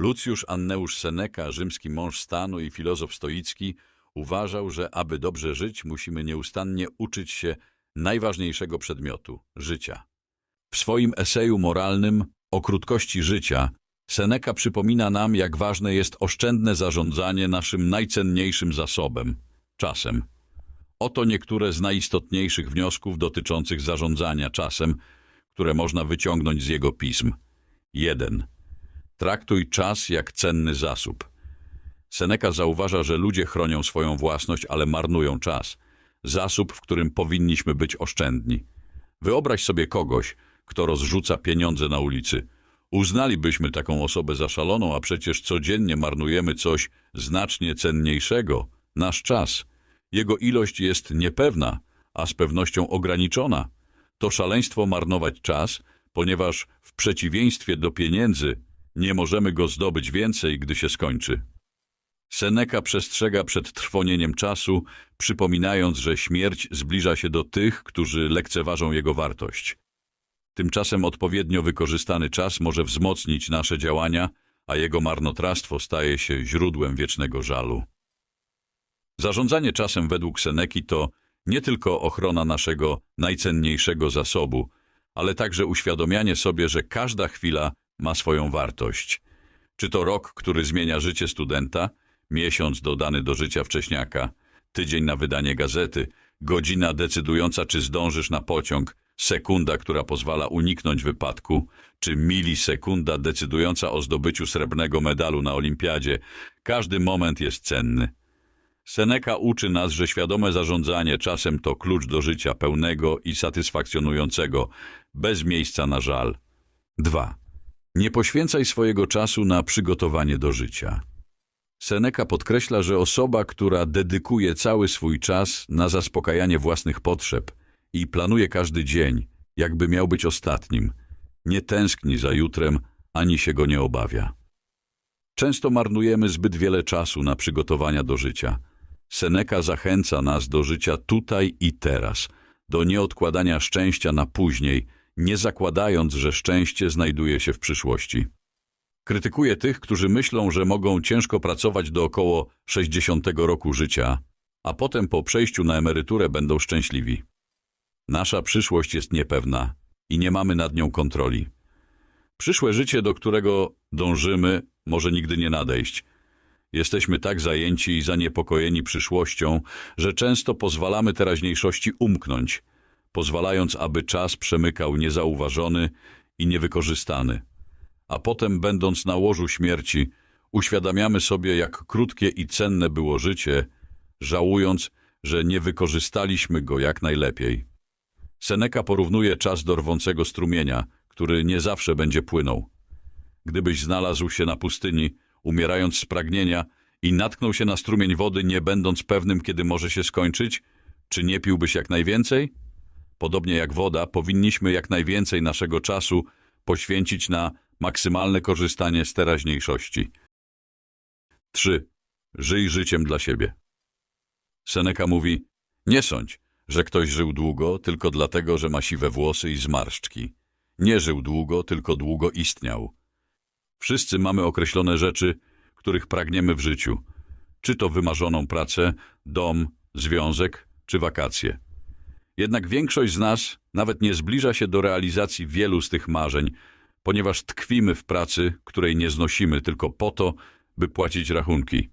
Lucjusz Anneusz Seneca, rzymski mąż stanu i filozof stoicki, uważał, że aby dobrze żyć, musimy nieustannie uczyć się najważniejszego przedmiotu życia. W swoim eseju moralnym o krótkości życia Seneca przypomina nam, jak ważne jest oszczędne zarządzanie naszym najcenniejszym zasobem czasem. Oto niektóre z najistotniejszych wniosków dotyczących zarządzania czasem, które można wyciągnąć z jego pism. 1. Traktuj czas jak cenny zasób. Seneca zauważa, że ludzie chronią swoją własność, ale marnują czas. Zasób, w którym powinniśmy być oszczędni. Wyobraź sobie kogoś, kto rozrzuca pieniądze na ulicy. Uznalibyśmy taką osobę za szaloną, a przecież codziennie marnujemy coś znacznie cenniejszego nasz czas. Jego ilość jest niepewna, a z pewnością ograniczona. To szaleństwo marnować czas, ponieważ w przeciwieństwie do pieniędzy nie możemy go zdobyć więcej, gdy się skończy. Seneca przestrzega przed trwonieniem czasu, przypominając, że śmierć zbliża się do tych, którzy lekceważą jego wartość. Tymczasem odpowiednio wykorzystany czas może wzmocnić nasze działania, a jego marnotrawstwo staje się źródłem wiecznego żalu. Zarządzanie czasem według Seneki to nie tylko ochrona naszego najcenniejszego zasobu, ale także uświadomianie sobie, że każda chwila ma swoją wartość. Czy to rok, który zmienia życie studenta, miesiąc dodany do życia wcześniaka, tydzień na wydanie gazety, godzina decydująca, czy zdążysz na pociąg, sekunda, która pozwala uniknąć wypadku, czy milisekunda decydująca o zdobyciu srebrnego medalu na olimpiadzie. Każdy moment jest cenny. Seneca uczy nas, że świadome zarządzanie czasem to klucz do życia pełnego i satysfakcjonującego, bez miejsca na żal. 2. Nie poświęcaj swojego czasu na przygotowanie do życia. Seneca podkreśla, że osoba, która dedykuje cały swój czas na zaspokajanie własnych potrzeb i planuje każdy dzień, jakby miał być ostatnim, nie tęskni za jutrem, ani się go nie obawia. Często marnujemy zbyt wiele czasu na przygotowania do życia. Seneca zachęca nas do życia tutaj i teraz, do nieodkładania szczęścia na później, nie zakładając, że szczęście znajduje się w przyszłości. Krytykuje tych, którzy myślą, że mogą ciężko pracować do około 60 roku życia, a potem po przejściu na emeryturę będą szczęśliwi. Nasza przyszłość jest niepewna i nie mamy nad nią kontroli. Przyszłe życie, do którego dążymy, może nigdy nie nadejść. Jesteśmy tak zajęci i zaniepokojeni przyszłością, że często pozwalamy teraźniejszości umknąć, pozwalając, aby czas przemykał niezauważony i niewykorzystany. A potem, będąc na łożu śmierci, uświadamiamy sobie, jak krótkie i cenne było życie, żałując, że nie wykorzystaliśmy go jak najlepiej. Seneca porównuje czas do rwącego strumienia, który nie zawsze będzie płynął. Gdybyś znalazł się na pustyni, umierając z pragnienia i natknął się na strumień wody, nie będąc pewnym, kiedy może się skończyć, czy nie piłbyś jak najwięcej? Podobnie jak woda, powinniśmy jak najwięcej naszego czasu poświęcić na maksymalne korzystanie z teraźniejszości. 3. Żyj życiem dla siebie. Seneca mówi, nie sądź, że ktoś żył długo tylko dlatego, że ma siwe włosy i zmarszczki. Nie żył długo, tylko długo istniał. Wszyscy mamy określone rzeczy, których pragniemy w życiu. Czy to wymarzoną pracę, dom, związek, czy wakacje. Jednak większość z nas nawet nie zbliża się do realizacji wielu z tych marzeń, ponieważ tkwimy w pracy, której nie znosimy tylko po to, by płacić rachunki.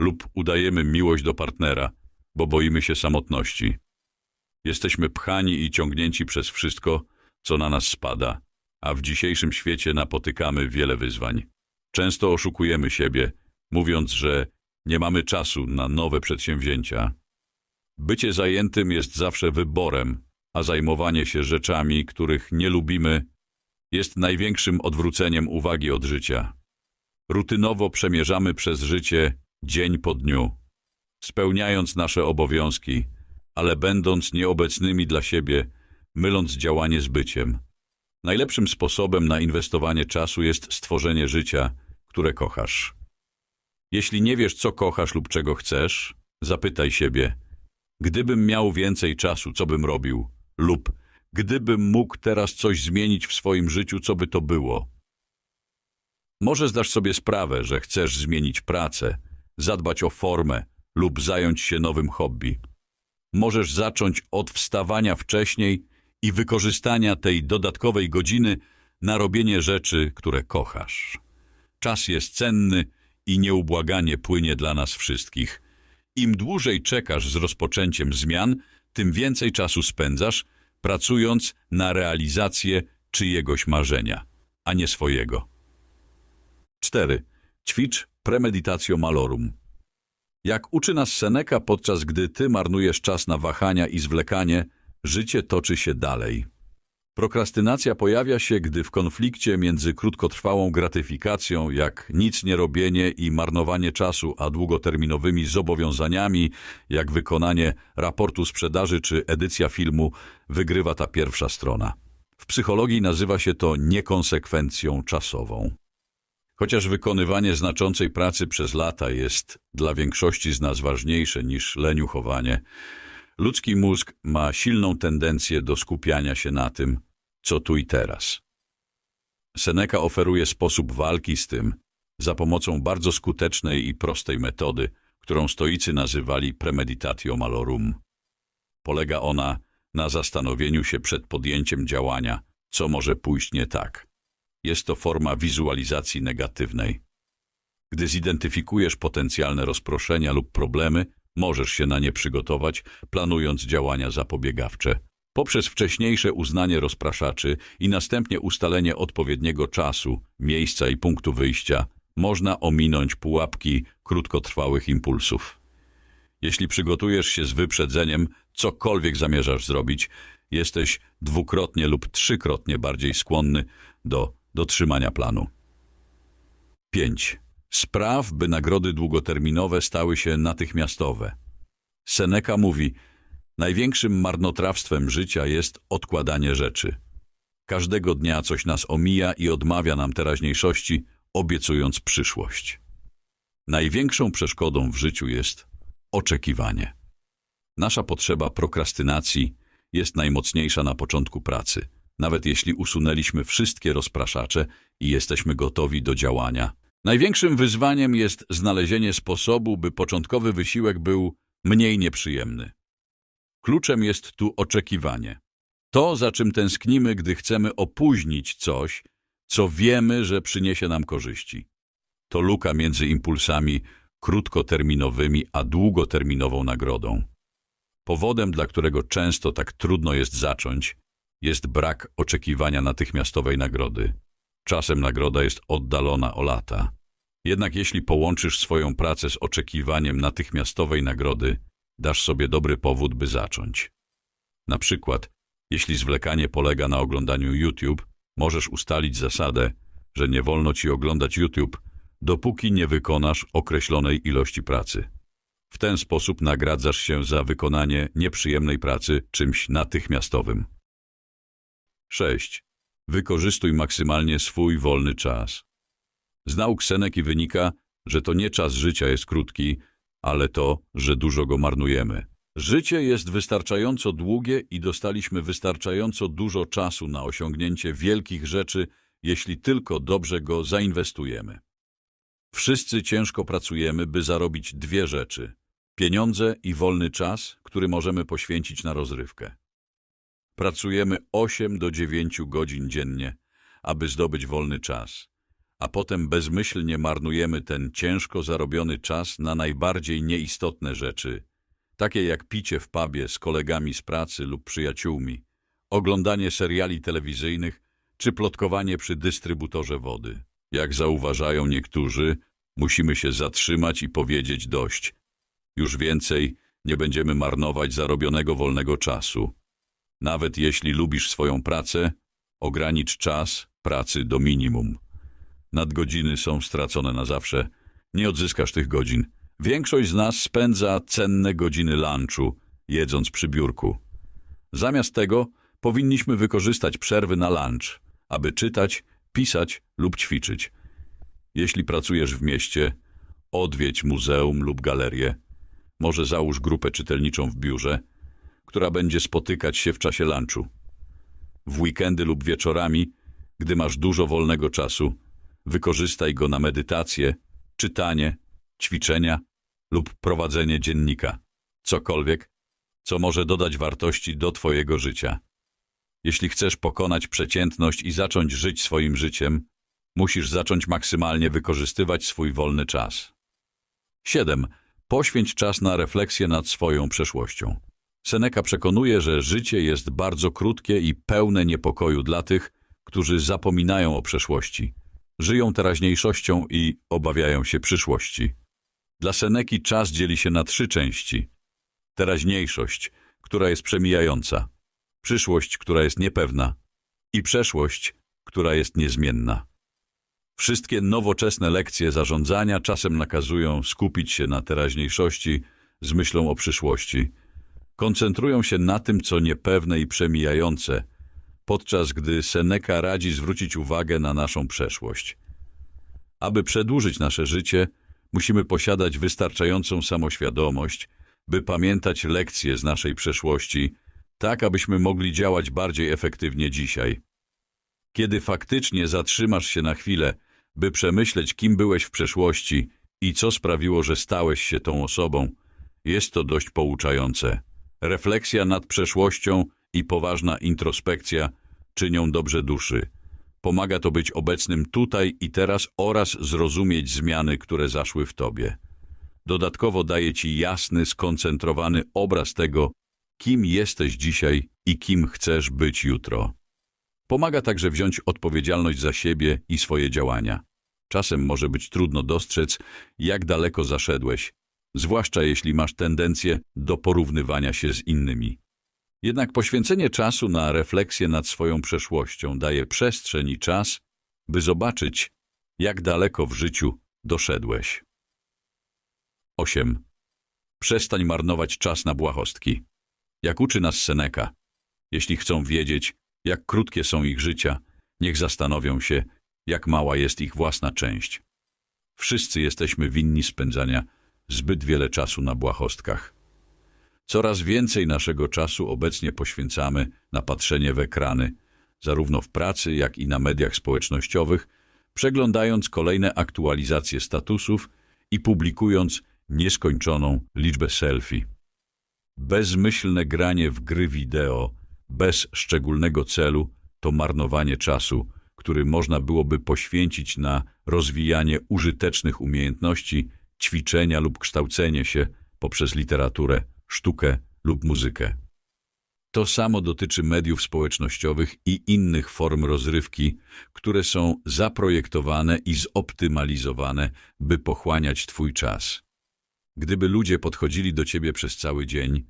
Lub udajemy miłość do partnera, bo boimy się samotności. Jesteśmy pchani i ciągnięci przez wszystko, co na nas spada, a w dzisiejszym świecie napotykamy wiele wyzwań. Często oszukujemy siebie, mówiąc, że nie mamy czasu na nowe przedsięwzięcia. Bycie zajętym jest zawsze wyborem, a zajmowanie się rzeczami, których nie lubimy, jest największym odwróceniem uwagi od życia. Rutynowo przemierzamy przez życie dzień po dniu, spełniając nasze obowiązki, ale będąc nieobecnymi dla siebie, myląc działanie z byciem. Najlepszym sposobem na inwestowanie czasu jest stworzenie życia, które kochasz. Jeśli nie wiesz, co kochasz lub czego chcesz, zapytaj siebie, gdybym miał więcej czasu, co bym robił? Lub gdybym mógł teraz coś zmienić w swoim życiu, co by to było? Może zdasz sobie sprawę, że chcesz zmienić pracę, zadbać o formę lub zająć się nowym hobby. Możesz zacząć od wstawania wcześniej i wykorzystania tej dodatkowej godziny na robienie rzeczy, które kochasz. Czas jest cenny i nieubłaganie płynie dla nas wszystkich. Im dłużej czekasz z rozpoczęciem zmian, tym więcej czasu spędzasz, pracując na realizację czyjegoś marzenia, a nie swojego. 4. Ćwicz premeditatio malorum. Jak uczy nas Seneca, podczas gdy ty marnujesz czas na wahania i zwlekanie, życie toczy się dalej. Prokrastynacja pojawia się, gdy w konflikcie między krótkotrwałą gratyfikacją, jak nic nie robienie i marnowanie czasu, a długoterminowymi zobowiązaniami, jak wykonanie raportu sprzedaży czy edycja filmu, wygrywa ta pierwsza strona. W psychologii nazywa się to niekonsekwencją czasową. Chociaż wykonywanie znaczącej pracy przez lata jest dla większości z nas ważniejsze niż leniuchowanie, ludzki mózg ma silną tendencję do skupiania się na tym, co tu i teraz. Seneca oferuje sposób walki z tym za pomocą bardzo skutecznej i prostej metody, którą stoicy nazywali premeditatio malorum. Polega ona na zastanowieniu się przed podjęciem działania, co może pójść nie tak. Jest to forma wizualizacji negatywnej. Gdy zidentyfikujesz potencjalne rozproszenia lub problemy, możesz się na nie przygotować, planując działania zapobiegawcze. Poprzez wcześniejsze uznanie rozpraszaczy i następnie ustalenie odpowiedniego czasu, miejsca i punktu wyjścia, można ominąć pułapki krótkotrwałych impulsów. Jeśli przygotujesz się z wyprzedzeniem, cokolwiek zamierzasz zrobić, jesteś dwukrotnie lub trzykrotnie bardziej skłonny do dotrzymania planu. 5. Spraw, by nagrody długoterminowe stały się natychmiastowe. Seneca mówi, największym marnotrawstwem życia jest odkładanie rzeczy. Każdego dnia coś nas omija i odmawia nam teraźniejszości, obiecując przyszłość. Największą przeszkodą w życiu jest oczekiwanie. Nasza potrzeba prokrastynacji jest najmocniejsza na początku pracy, nawet jeśli usunęliśmy wszystkie rozpraszacze i jesteśmy gotowi do działania. Największym wyzwaniem jest znalezienie sposobu, by początkowy wysiłek był mniej nieprzyjemny. Kluczem jest tu oczekiwanie. To, za czym tęsknimy, gdy chcemy opóźnić coś, co wiemy, że przyniesie nam korzyści. To luka między impulsami krótkoterminowymi a długoterminową nagrodą. Powodem, dla którego często tak trudno jest zacząć, jest brak oczekiwania natychmiastowej nagrody. Czasem nagroda jest oddalona o lata. Jednak jeśli połączysz swoją pracę z oczekiwaniem natychmiastowej nagrody, dasz sobie dobry powód, by zacząć. Na przykład, jeśli zwlekanie polega na oglądaniu YouTube, możesz ustalić zasadę, że nie wolno ci oglądać YouTube, dopóki nie wykonasz określonej ilości pracy. W ten sposób nagradzasz się za wykonanie nieprzyjemnej pracy czymś natychmiastowym. 6. Wykorzystuj maksymalnie swój wolny czas. Z nauk Seneki wynika, że to nie czas życia jest krótki, ale to, że dużo go marnujemy. Życie jest wystarczająco długie i dostaliśmy wystarczająco dużo czasu na osiągnięcie wielkich rzeczy, jeśli tylko dobrze go zainwestujemy. Wszyscy ciężko pracujemy, by zarobić dwie rzeczy – pieniądze i wolny czas, który możemy poświęcić na rozrywkę. Pracujemy 8 do 9 godzin dziennie, aby zdobyć wolny czas, a potem bezmyślnie marnujemy ten ciężko zarobiony czas na najbardziej nieistotne rzeczy, takie jak picie w pubie z kolegami z pracy lub przyjaciółmi, oglądanie seriali telewizyjnych czy plotkowanie przy dystrybutorze wody. Jak zauważają niektórzy, musimy się zatrzymać i powiedzieć dość. Już więcej nie będziemy marnować zarobionego wolnego czasu. Nawet jeśli lubisz swoją pracę, ogranicz czas pracy do minimum. Nadgodziny są stracone na zawsze. Nie odzyskasz tych godzin. Większość z nas spędza cenne godziny lunchu, jedząc przy biurku. Zamiast tego powinniśmy wykorzystać przerwy na lunch, aby czytać, pisać lub ćwiczyć. Jeśli pracujesz w mieście, odwiedź muzeum lub galerię. Może załóż grupę czytelniczą w biurze, która będzie spotykać się w czasie lunchu. W weekendy lub wieczorami, gdy masz dużo wolnego czasu, Wykorzystaj go na medytację, czytanie, ćwiczenia lub prowadzenie dziennika. Cokolwiek, co może dodać wartości do Twojego życia. Jeśli chcesz pokonać przeciętność i zacząć żyć swoim życiem, musisz zacząć maksymalnie wykorzystywać swój wolny czas. 7. Poświęć czas na refleksję nad swoją przeszłością. Seneca przekonuje, że życie jest bardzo krótkie i pełne niepokoju dla tych, którzy zapominają o przeszłości, żyją teraźniejszością i obawiają się przyszłości. Dla Seneki czas dzieli się na trzy części. Teraźniejszość, która jest przemijająca, przyszłość, która jest niepewna i przeszłość, która jest niezmienna. Wszystkie nowoczesne lekcje zarządzania czasem nakazują skupić się na teraźniejszości z myślą o przyszłości. Koncentrują się na tym, co niepewne i przemijające, podczas gdy Seneca radzi zwrócić uwagę na naszą przeszłość. Aby przedłużyć nasze życie, musimy posiadać wystarczającą samoświadomość, by pamiętać lekcje z naszej przeszłości, tak abyśmy mogli działać bardziej efektywnie dzisiaj. Kiedy faktycznie zatrzymasz się na chwilę, by przemyśleć, kim byłeś w przeszłości i co sprawiło, że stałeś się tą osobą, jest to dość pouczające. Refleksja nad przeszłością i poważna introspekcja czynią dobrze duszy. Pomaga to być obecnym tutaj i teraz oraz zrozumieć zmiany, które zaszły w tobie. Dodatkowo daje ci jasny, skoncentrowany obraz tego, kim jesteś dzisiaj i kim chcesz być jutro. Pomaga także wziąć odpowiedzialność za siebie i swoje działania. Czasem może być trudno dostrzec, jak daleko zaszedłeś, zwłaszcza jeśli masz tendencję do porównywania się z innymi. Jednak poświęcenie czasu na refleksję nad swoją przeszłością daje przestrzeń i czas, by zobaczyć, jak daleko w życiu doszedłeś. 8. Przestań marnować czas na błahostki. Jak uczy nas Seneca, jeśli chcą wiedzieć, jak krótkie są ich życia, niech zastanowią się, jak mała jest ich własna część. Wszyscy jesteśmy winni spędzania zbyt wiele czasu na błahostkach. Coraz więcej naszego czasu obecnie poświęcamy na patrzenie w ekrany, zarówno w pracy, jak i na mediach społecznościowych, przeglądając kolejne aktualizacje statusów i publikując nieskończoną liczbę selfie. Bezmyślne granie w gry wideo bez szczególnego celu to marnowanie czasu, który można byłoby poświęcić na rozwijanie użytecznych umiejętności, ćwiczenia lub kształcenie się poprzez literaturę, sztukę lub muzykę. To samo dotyczy mediów społecznościowych i innych form rozrywki, które są zaprojektowane i zoptymalizowane, by pochłaniać Twój czas. Gdyby ludzie podchodzili do Ciebie przez cały dzień,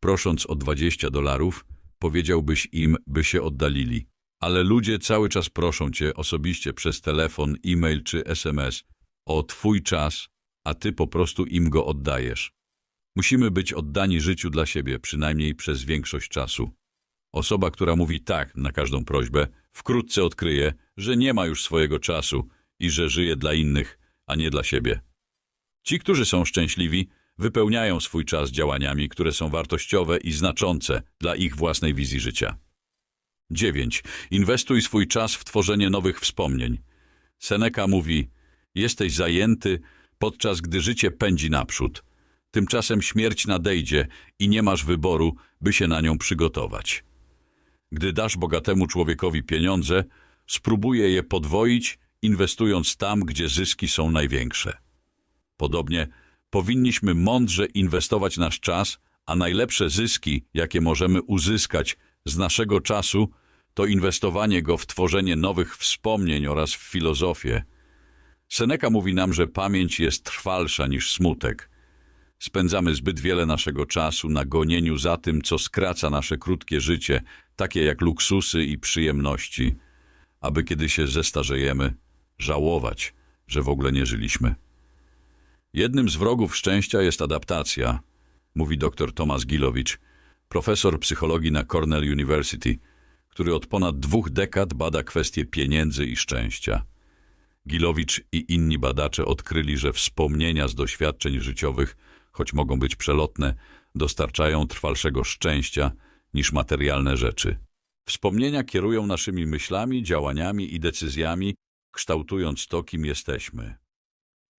prosząc o 20 dolarów, powiedziałbyś im, by się oddalili. Ale ludzie cały czas proszą Cię osobiście przez telefon, e-mail czy SMS o Twój czas, a Ty po prostu im go oddajesz. Musimy być oddani życiu dla siebie, przynajmniej przez większość czasu. Osoba, która mówi tak na każdą prośbę, wkrótce odkryje, że nie ma już swojego czasu i że żyje dla innych, a nie dla siebie. Ci, którzy są szczęśliwi, wypełniają swój czas działaniami, które są wartościowe i znaczące dla ich własnej wizji życia. 9. Inwestuj swój czas w tworzenie nowych wspomnień. Seneca mówi, jesteś zajęty, podczas gdy życie pędzi naprzód. Tymczasem śmierć nadejdzie i nie masz wyboru, by się na nią przygotować. Gdy dasz bogatemu człowiekowi pieniądze, spróbuje je podwoić, inwestując tam, gdzie zyski są największe. Podobnie powinniśmy mądrze inwestować nasz czas, a najlepsze zyski, jakie możemy uzyskać z naszego czasu, to inwestowanie go w tworzenie nowych wspomnień oraz w filozofię. Seneca mówi nam, że pamięć jest trwalsza niż smutek. Spędzamy zbyt wiele naszego czasu na gonieniu za tym, co skraca nasze krótkie życie, takie jak luksusy i przyjemności, aby kiedy się zestarzejemy, żałować, że w ogóle nie żyliśmy. Jednym z wrogów szczęścia jest adaptacja, mówi dr Tomasz Gilowicz, profesor psychologii na Cornell University, który od ponad dwóch dekad bada kwestie pieniędzy i szczęścia. Gilowicz i inni badacze odkryli, że wspomnienia z doświadczeń życiowych, choć mogą być przelotne, dostarczają trwalszego szczęścia niż materialne rzeczy. Wspomnienia kierują naszymi myślami, działaniami i decyzjami, kształtując to, kim jesteśmy.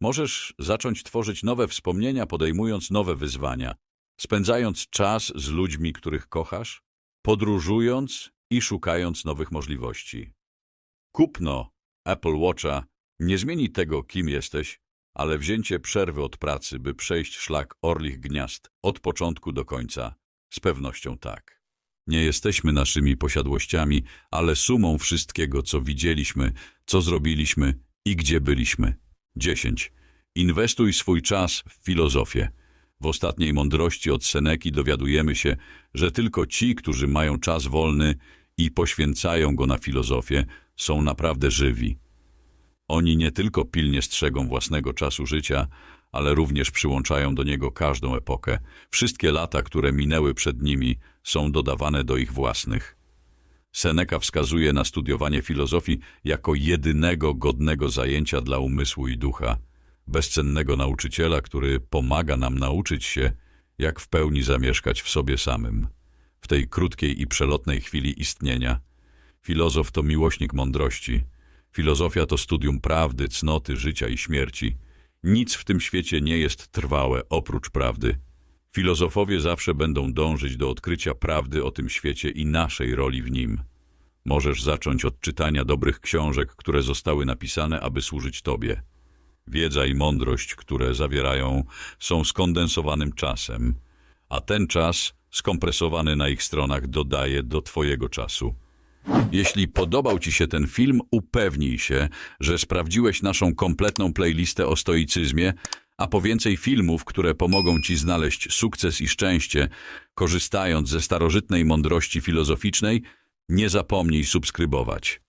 Możesz zacząć tworzyć nowe wspomnienia, podejmując nowe wyzwania, spędzając czas z ludźmi, których kochasz, podróżując i szukając nowych możliwości. Kupno Apple Watcha nie zmieni tego, kim jesteś, ale wzięcie przerwy od pracy, by przejść szlak orlich gniazd od początku do końca, z pewnością tak. Nie jesteśmy naszymi posiadłościami, ale sumą wszystkiego, co widzieliśmy, co zrobiliśmy i gdzie byliśmy. 10. Inwestuj swój czas w filozofię. W ostatniej mądrości od Seneki dowiadujemy się, że tylko ci, którzy mają czas wolny i poświęcają go na filozofię, są naprawdę żywi. Oni nie tylko pilnie strzegą własnego czasu życia, ale również przyłączają do niego każdą epokę. Wszystkie lata, które minęły przed nimi, są dodawane do ich własnych. Seneca wskazuje na studiowanie filozofii jako jedynego godnego zajęcia dla umysłu i ducha, bezcennego nauczyciela, który pomaga nam nauczyć się, jak w pełni zamieszkać w sobie samym. W tej krótkiej i przelotnej chwili istnienia filozof to miłośnik mądrości, filozofia to studium prawdy, cnoty, życia i śmierci. Nic w tym świecie nie jest trwałe oprócz prawdy. Filozofowie zawsze będą dążyć do odkrycia prawdy o tym świecie i naszej roli w nim. Możesz zacząć od czytania dobrych książek, które zostały napisane, aby służyć Tobie. Wiedza i mądrość, które zawierają, są skondensowanym czasem, a ten czas, skompresowany na ich stronach, dodaje do Twojego czasu. Jeśli podobał Ci się ten film, upewnij się, że sprawdziłeś naszą kompletną playlistę o stoicyzmie, a po więcej filmów, które pomogą Ci znaleźć sukces i szczęście, korzystając ze starożytnej mądrości filozoficznej, nie zapomnij subskrybować.